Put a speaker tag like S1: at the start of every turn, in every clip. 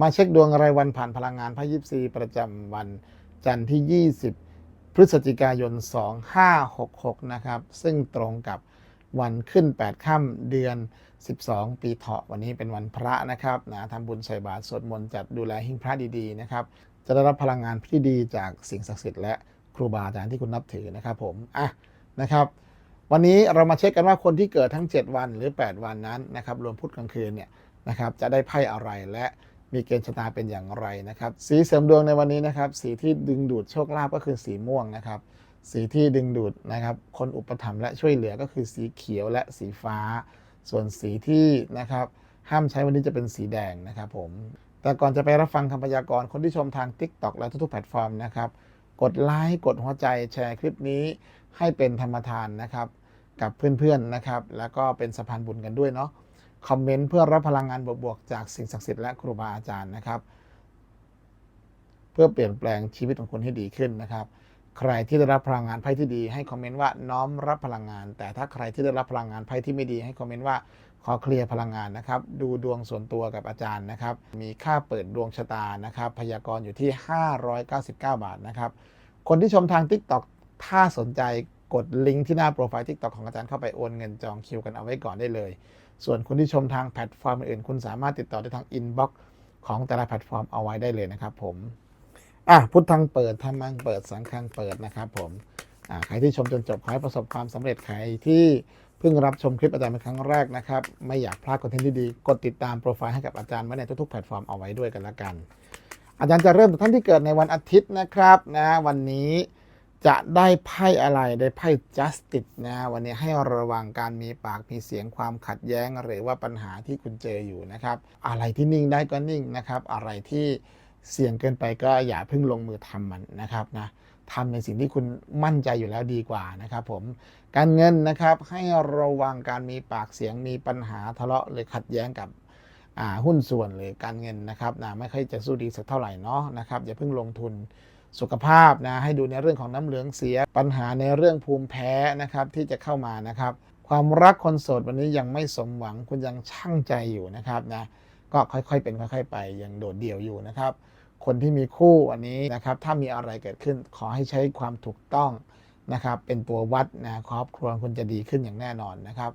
S1: มาเช็คดวงรายวันผ่านพลังงานพระยิปซีประจำวันจันทร์ที่ 20 พฤศจิกายน 2566 นะครับ ซึ่งตรงกับวันขึ้น 8 ค่ำเดือน 12 ปีเถาะวันนี้เป็นวันพระนะครับนะทำบุญใส่บาตรสวดมนต์จัดดูแลหิ้งพระดีๆนะครับ จะได้รับพลังงานที่ดีจากสิ่งศักดิ์สิทธิ์และครูบาอาจารย์ที่คุณนับถือนะครับผมอะนะครับ วันนี้เรามาเช็คกันว่าคนที่เกิดทั้ง 7 วันหรือ 8 วันนั้นนะครับ รวมพุธกลางคืนเนี่ยนะครับ จะได้ไพ่อะไรและ มีเกณฑ์ชะตาเป็นอย่างไรนะครับ สีเสริมดวงในวันนี้นะครับ สีที่ดึงดูดโชคลาภก็คือสีม่วงนะครับ สีที่ดึงดูดนะครับ คนอุปถัมภ์และช่วยเหลือก็คือสีเขียวและสีฟ้า ส่วนสีที่นะครับ ห้ามใช้วันนี้จะเป็นสีแดงนะครับผม แต่ก่อนจะไปรับฟังคำพยากรณ์คนที่ชมทาง TikTok และทุกๆแพลตฟอร์มนะครับ กดไลค์กดหัวใจแชร์คลิปนี้ ให้เป็นธรรมทานนะครับ กับเพื่อนๆนะครับ แล้วก็เป็นสะพานบุญกันด้วยเนาะ คอมเมนต์เพื่อรับพลังงานบวกๆจากสิ่งศักดิ์สิทธิ์และครูบาอาจารย์นะครับ เพื่อเปลี่ยนแปลงชีวิตของคุณให้ดีขึ้นนะครับ ใครที่ได้รับพลังงานไพ่ที่ดี ให้คอมเมนต์ว่าน้อมรับพลังงาน แต่ถ้าใครที่ได้รับพลังงานไพ่ที่ไม่ดี ให้คอมเมนต์ว่าขอเคลียร์พลังงานนะครับ ดูดวงส่วนตัวกับอาจารย์นะครับ มีค่าเปิดดวงชะตานะครับ พยากรณ์อยู่ที่ 599 บาทนะครับ คนที่ชมทาง TikTok ถ้าสนใจ กดลิงก์ที่หน้าโปรไฟล์ TikTok ของอาจารย์เข้าไปโอนเงินจองคิวกันเอาไว้ก่อนได้เลย ส่วนคนที่ชมทางแพลตฟอร์มอื่นคุณสามารถติดต่อได้ทางอินบ็อกซ์ของแต่ละแพลตฟอร์มเอาไว้ได้เลยนะครับผมอะพุทธังเปิดธรรมังเปิดสังฆังเปิดนะครับผมอ่าใครที่ชมจนจบขอให้ประสบความสำเร็จใครที่เพิ่งรับชมคลิปอาจารย์เป็นครั้งแรกนะครับ ไม่อยากพลาดคอนเทนต์ดีๆกดติดตามโปรไฟล์ให้กับอาจารย์ไว้ในทุกๆแพลตฟอร์มเอาไว้ด้วยกันละกัน อาจารย์จะเริ่มจากท่านที่เกิดในวันอาทิตย์นะครับนะวันนี้ จะได้ไพ่อะไรได้ไพ่ justice นะวันนี้ให้ระวังการมีปากมีเสียงความขัดแย้ง หรือว่าปัญหาที่คุณเจออยู่นะครับ อะไรที่นิ่งได้ก็นิ่งนะครับ อะไรที่เสี่ยงเกินไปก็อย่าเพิ่งลงมือทำมันนะครับนะทำในสิ่งที่คุณมั่นใจอยู่แล้วดีกว่านะครับ ผมการเงินนะครับให้ระวังการมีปากเสียงมีปัญหาทะเลาะหรือขัดแย้งกับหุ้นส่วนหรือการเงินนะครับนะไม่ค่อยจะสู้ดีสักเท่าไหร่เนาะนะครับอย่าเพิ่งลงทุน สุขภาพนะให้ดูในเรื่องของน้ำเหลืองเสีย ปัญหาในเรื่องภูมิแพ้นะครับที่จะเข้ามานะครับ ความรักคนโสดวันนี้ยังไม่สมหวังคุณยังช่างใจอยู่นะครับนะก็ค่อยๆเป็นค่อย ๆ ไปยังโดดเดี่ยวอยู่นะครับ คนที่มีคู่วันนี้นะครับถ้ามีอะไรเกิดขึ้นขอให้ใช้ความถูกต้องนะครับเป็นตัววัดนะครอบครัวคุณจะดีขึ้นอย่างแน่นอนนะครับ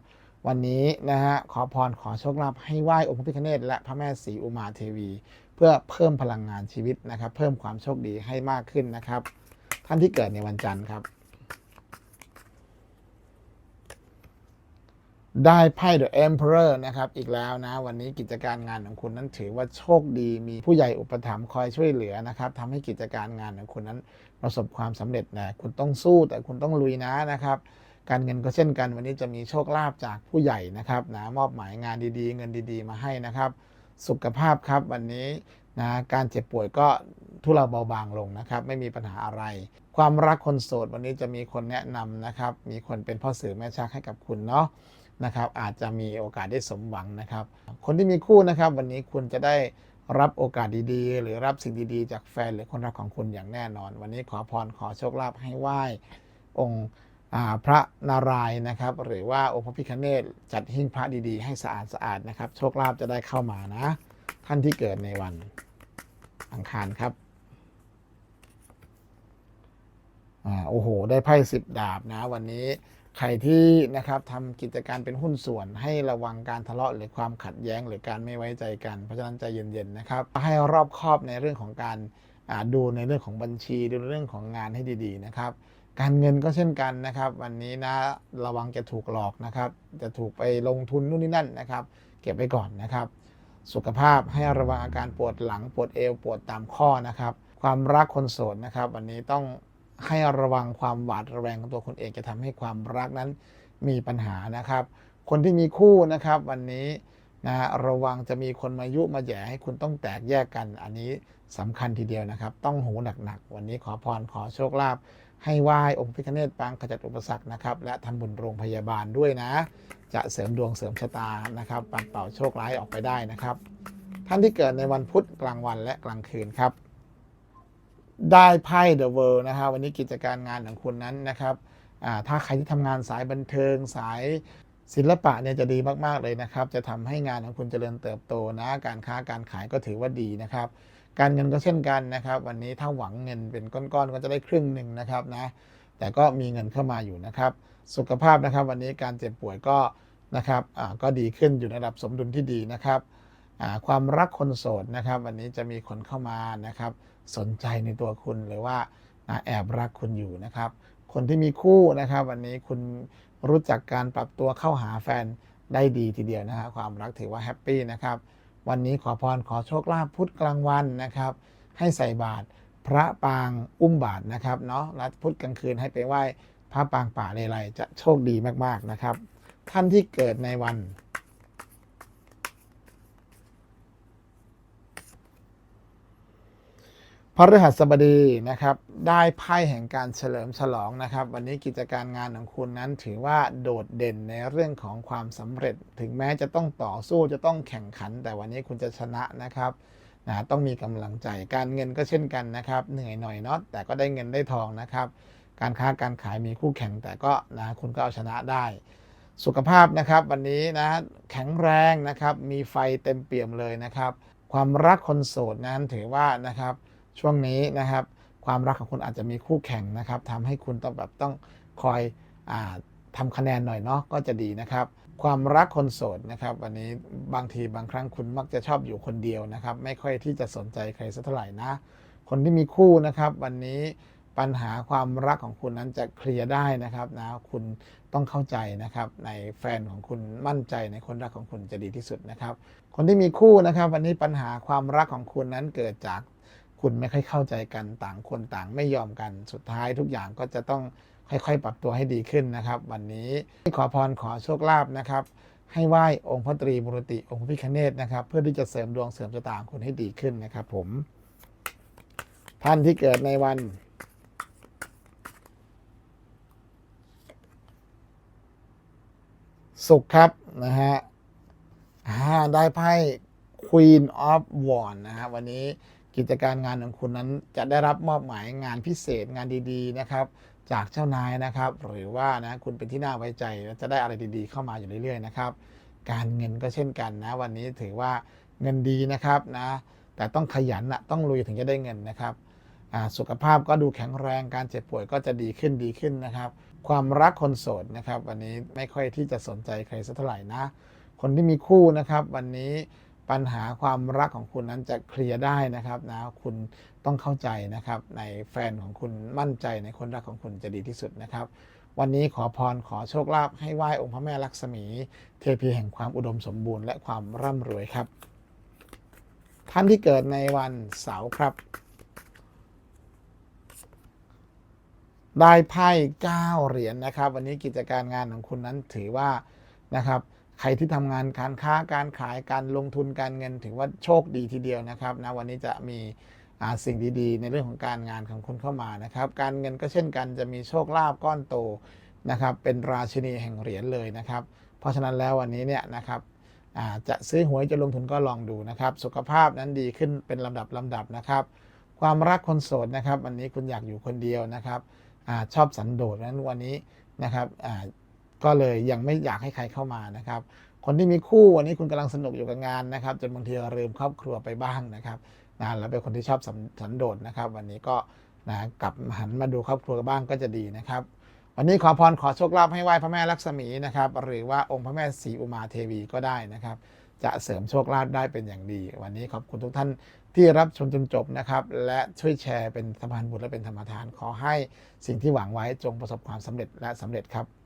S1: วันนี้นะฮะขอพรขอโชคลาภให้ไหว้องค์พระพิฆเนศและพระแม่ศรีอุมาเทวี พื่อเพิ่มพลังงานชีวิตนะครับ เพิ่มความโชคดีให้มากขึ้นนะครับ ท่านที่เกิดในวันจันทร์ครับ ได้ไพ่ The Emperor นะครับ อีกแล้วนะ วันนี้กิจการงานของคุณนั้นถือว่าโชคดีมีผู้ใหญ่อุปถัมภ์คอยช่วยเหลือนะครับทำให้กิจการงานของคุณนั้นประสบความสำเร็จนะคุณต้องสู้แต่คุณต้องลุยนะนะครับการเงินก็เช่นกันวันนี้จะมีโชคลาภจากผู้ใหญ่นะครับนะมอบหมายงานดีๆ เงินดี ๆ มาให้นะครับ สุขภาพครับวันนี้นะการเจ็บป่วยก็ทุเลาเบาบางลงนะครับ ไม่มีปัญหาอะไร ความรักคนโสดวันนี้จะมีคนแนะนำนะครับ มีคนเป็นพ่อสื่อแม่ชักให้กับคุณเนาะนะครับ อาจจะมีโอกาสได้สมหวังนะครับ คนที่มีคู่นะครับ วันนี้คุณจะได้รับโอกาสดีๆ หรือรับสิ่งดีๆ จากแฟนหรือคนรักของคุณอย่างแน่นอน วันนี้ขอพรขอโชคลาภให้ไหว้องค์ พระนารายณ์นะครับหรือว่าองค์พระพิฆเนศจัดหิ้งพระดีๆ ให้สะอาดสะอาดนะครับ โชคลาภจะได้เข้ามานะ ท่านที่เกิดในวันอังคารครับอ่าโอ้โห ได้ไพ่สิบดาบนะ วันนี้ใครที่นะครับทำกิจการเป็นหุ้นส่วนให้ระวังการทะเลาะหรือความขัดแย้งหรือการไม่ไว้ใจกัน เพราะฉะนั้นใจเย็นๆนะครับ ให้รอบคอบในเรื่องของการดูในเรื่องของบัญชีดูในเรื่องของงานให้ดี ๆ นะครับ การเงินก็เช่นกันนะครับ วันนี้นะระวังจะถูกหลอกนะครับ จะถูกไปลงทุนนู่นนี่นั่นนะครับ เก็บไว้ก่อนนะครับ สุขภาพให้ระวังอาการปวดหลังปวดเอวปวดตามข้อนะครับ ความรักคนโสดนะครับ วันนี้ต้องให้ระวังความหวาดระแวงของตัวคนเองจะทำให้ความรักนั้นมีปัญหานะครับ คนที่มีคู่นะครับ วันนี้ นะระวังจะมีคนมายุมาแย่ให้คุณต้องแตกแยกกัน อันนี้สำคัญทีเดียวนะครับ ต้องหูหนักๆ วันนี้ขอพรขอโชคลาภให้ไหว้องค์พิฆเนศปางขจัดอุปสรรคนะครับ และทำบุญโรงพยาบาลด้วยนะ จะเสริมดวงเสริมชะตานะครับ ปัดเป่าโชคร้ายออกไปได้นะครับ ท่านที่เกิดในวันพุธกลางวันและกลางคืนครับ ได้ไพ่ The World นะฮะวันนี้กิจการงานของคุณนั้นนะครับถ้าใครที่ทำงานสายบันเทิงสาย ศิลปะเนี่ยจะดีมาก ๆ เลยนะครับ จะทำให้งานของคุณเจริญเติบโตนะ การค้าการขายก็ถือว่าดีนะครับ การเงินก็เช่นกันนะครับ วันนี้ถ้าหวังเงินเป็นก้อนๆก็จะได้ครึ่งหนึ่งนะครับนะ แต่ก็มีเงินเข้ามาอยู่นะครับ สุขภาพนะครับ วันนี้การเจ็บป่วยก็นะครับก็ดีขึ้นอยู่ในระดับสมดุลที่ดีนะครับความรักคนโสดนะครับ วันนี้จะมีคนเข้ามานะครับ สนใจในตัวคุณหรือว่าแอบรักคุณอยู่นะครับ คนที่มีคู่นะครับ วันนี้คุณ รู้จักการปรับตัวเข้าหาแฟนได้ดีทีเดียวนะฮะความรักถือว่าแฮปปี้นะครับ วันนี้ขอพรขอโชคลาภพุธกลางวันนะครับ ให้ใส่บาตรพระปางอุ้มบาตรนะครับเนาะและพุธกลางคืนให้ไปไหว้พระปางป่าเลไลจะโชคดีมากๆนะครับ ท่านที่เกิดในวัน พระฤหัสบดีนะครับได้ไพ่แห่งการเฉลิมฉลองนะครับ วันนี้กิจการงานของคุณนั้นถือว่าโดดเด่นในเรื่องของความสำเร็จ ถึงแม้จะต้องต่อสู้จะต้องแข่งขัน แต่วันนี้คุณจะชนะนะครับนะต้องมีกำลังใจการเงินก็เช่นกันนะครับ เหนื่อยหน่อยเนาะแต่ก็ได้เงินได้ทองนะครับ การค้าการขายมีคู่แข่งแต่ก็นะคุณก็เอาชนะได้ สุขภาพนะครับ วันนี้นะแข็งแรงนะครับ มีไฟเต็มเปี่ยมเลยนะครับ ความรักคนโสดนั้นถือว่านะครับ ช่วงนี้นะครับ ความรักของคุณอาจจะมีคู่แข่งนะครับทำให้คุณต้องแบบต้องคอยอาทำคะแนนหน่อยเนาะก็จะดีนะครับ ความรักคนโสดนะครับวันนี้บางทีบางครั้งคุณมักจะชอบอยู่คนเดียวนะครับ ไม่ค่อยที่จะสนใจใครสักเท่าไหร่นะ คนที่มีคู่นะครับ วันนี้ปัญหาความรักของคุณนั้นจะเคลียร์ได้นะครับนะคุณต้องเข้าใจนะครับ ในแฟนของคุณมั่นใจในคนรักของคุณจะดีที่สุดนะครับ คนที่มีคู่นะครับ วันนี้ปัญหาความรักของคุณนั้นเกิดจาก คุณไม่ค่อยเข้าใจกันต่างคนต่างไม่ยอมกันสุดท้ายทุกอย่างก็จะต้องค่อยๆ ปรับตัวให้ดีขึ้นนะครับ วันนี้ขอพรขอโชคลาภนะครับ ให้ไหว้องค์พระตรีมุรติองค์พระพิฆเนศนะครับ เพื่อที่จะเสริมดวงเสริมชะตางคุณให้ดีขึ้นนะครับ ผม ท่านที่เกิดในวันศุกร์ครับนะฮะได้ไพ่ Queen of w a n d นะฮะวันนี้ กิจการงานของคุณนั้นจะได้รับมอบหมายงานพิเศษงานดีๆนะครับจากเจ้านายนะครับ หรือว่านะคุณเป็นที่น่าไว้ใจและจะได้อะไรดีๆ เข้ามาอยู่เรื่อยๆนะครับ การเงินก็เช่นกันนะ วันนี้ถือว่าเงินดีนะครับนะแต่ต้องขยันนะต้องลุยถึงจะได้เงินนะครับสุขภาพก็ดูแข็งแรงการเจ็บป่วยก็จะดีขึ้นดีขึ้นนะครับ ความรักคนโสดนะครับ วันนี้ไม่ค่อยที่จะสนใจใครสักเท่าไหร่นะ คนที่มีคู่นะครับ วันนี้ ปัญหาความรักของคุณนั้นจะเคลียร์ได้นะครับนะคุณต้องเข้าใจนะครับ ในแฟนของคุณมั่นใจในคนรักของคุณจะดีที่สุดนะครับ วันนี้ขอพรขอโชคลาภให้ไหว้องค์พระแม่ลักษมี เทพีแห่งความอุดมสมบูรณ์และความร่ำรวยครับ ท่านที่เกิดในวันเสาร์ครับ ได้ไพ่9เหรียญนะครับ วันนี้กิจการงานของคุณนั้นถือว่านะครับ ใครที่ทำงานการค้าการขายการลงทุนการเงินถือว่าโชคดีทีเดียวนะครับนะวันนี้จะมีสิ่งดีๆ ในเรื่องของการงานของคุณเข้ามานะครับ การเงินก็เช่นกันจะมีโชคลาภก้อนโตนะครับเป็นราชินีแห่งเหรียญเลยนะครับ เพราะฉะนั้นแล้ววันนี้เนี่ยนะครับจะซื้อหวยจะลงทุนก็ลองดูนะครับ สุขภาพนั้นดีขึ้นเป็นลำดับลำดับนะครับ ความรักคนโสดนะครับวันนี้คุณอยากอยู่คนเดียวนะครับอชอบสันโดษนั้นวันนี้นะครับ ก็เลยยังไม่อยากให้ใครเข้ามานะครับ คนที่มีคู่วันนี้คุณกำลังสนุกอยู่กับงานนะครับจนบางทีลืมครอบครัวไปบ้างนะครับนะแล้วเป็นคนที่ชอบสันสันโดษนะครับ วันนี้ก็นะกลับหันมาดูครอบครัวบ้างก็จะดีนะครับ วันนี้ขอพรขอโชคลาภให้ไหว้พระแม่ลักษมีนะครับ หรือว่าองค์พระแม่ศรีอุมาเทวีก็ได้นะครับ จะเสริมโชคลาภได้เป็นอย่างดี วันนี้ขอบคุณทุกท่านที่รับชมจนจบนะครับ และช่วยแชร์เป็นสะพานบุญและเป็นธรรมทาน ขอให้สิ่งที่หวังไว้จงประสบความสำเร็จและสำเร็จครับ